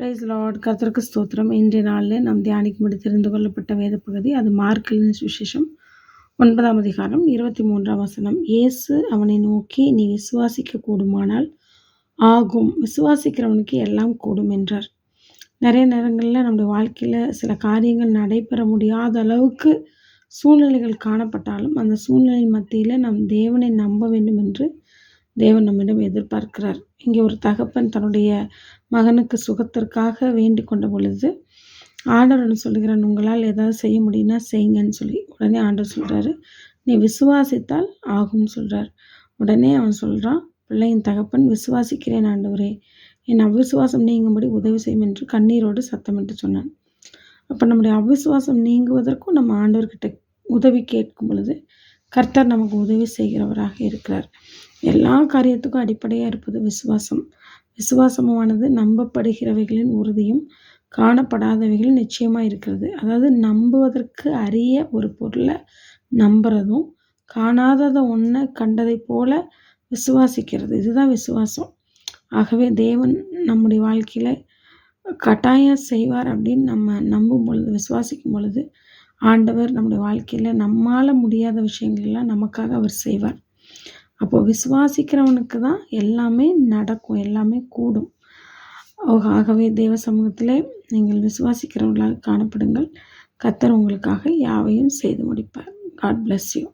Price Lord கர்த்தருக்கு ஸ்தோத்திரம். இன்றைய நாளில் நாம் தியானிக்கும்படி தெரிந்து கொள்ளப்பட்ட வேத பகுதி அது மார்க்கின் சுவிசேஷம் ஒன்பதாம் அதிகாரம் இருபத்தி மூன்றாம் வசனம். இயேசு அவனை நோக்கி நீ விசுவாசிக்க கூடுமானால் ஆகும். விசுவாசிக்கிறவனுக்கு எல்லாம் கூடும் என்றார். நிறைய நேரங்களில் நம்முடைய வாழ்க்கையில் சில காரியங்கள் நடைபெற முடியாத அளவுக்கு சூழ்நிலைகள் காணப்பட்டாலும் அந்த சூழ்நிலை மத்தியில் நாம் தேவனை நம்ப வேண்டும் என்று தேவன் நம்மிடம் எதிர்பார்க்கிறார். இங்கே ஒரு தகப்பன் தன்னுடைய மகனுக்கு சுகத்திற்காக வேண்டி கொண்ட பொழுது ஆண்டவன் சொல்லுகிறான் உங்களால் ஏதாவது செய்ய முடியும்னா செய்யுங்கன்னு சொல்லி உடனே ஆண்டவர் சொல்கிறாரு நீ விசுவாசித்தால் ஆகும்னு சொல்கிறார் உடனே அவன் சொல்கிறான் பிள்ளையின் தகப்பன் விசுவாசிக்கிறேன் ஆண்டவரே. என் அவிசுவாசம் நீங்கும்படி உதவி செய்யும் என்று கண்ணீரோடு சத்தமிட்டு சொன்னான். அப்போ நம்முடைய அவிசுவாசம் நீங்குவதற்கும் நம்ம ஆண்டவர்கிட்ட உதவி கேட்கும் பொழுது கர்த்தர் நமக்கு உதவி செய்கிறவராக இருக்கிறார். எல்லா காரியத்துக்கும் அடிப்படையாக இருப்பது விசுவாசம். விசுவாசமானது நம்பப்படுகிறவைகளின் உறுதியும் காணப்படாதவைகள் நிச்சயமாக இருக்கிறது. அதாவது நம்புவதற்கு அரிய ஒரு பொருளை நம்புறதும் காணாததை ஒன்றை கண்டதை போல விசுவாசிக்கிறது. இதுதான் விசுவாசம். ஆகவே தேவன் நம்முடைய வாழ்க்கையில் கட்டாயம் செய்வார் அப்படின்னு நம்ம நம்பும் பொழுது விசுவாசிக்கும் பொழுது ஆண்டவர் நம்முடைய வாழ்க்கையில் நம்மால் முடியாத விஷயங்கள்லாம் நமக்காக அவர் செய்வார். அப்போது விசுவாசிக்கிறவனுக்கு தான் எல்லாமே நடக்கும் எல்லாமே கூடும். ஆகவே தேவ சமூகத்திலே நீங்கள் விசுவாசிக்கிறவர்களாக காணப்படுங்கள். கத்தர் உங்களுக்காக யாவையும் செய்து முடிப்பார். God bless you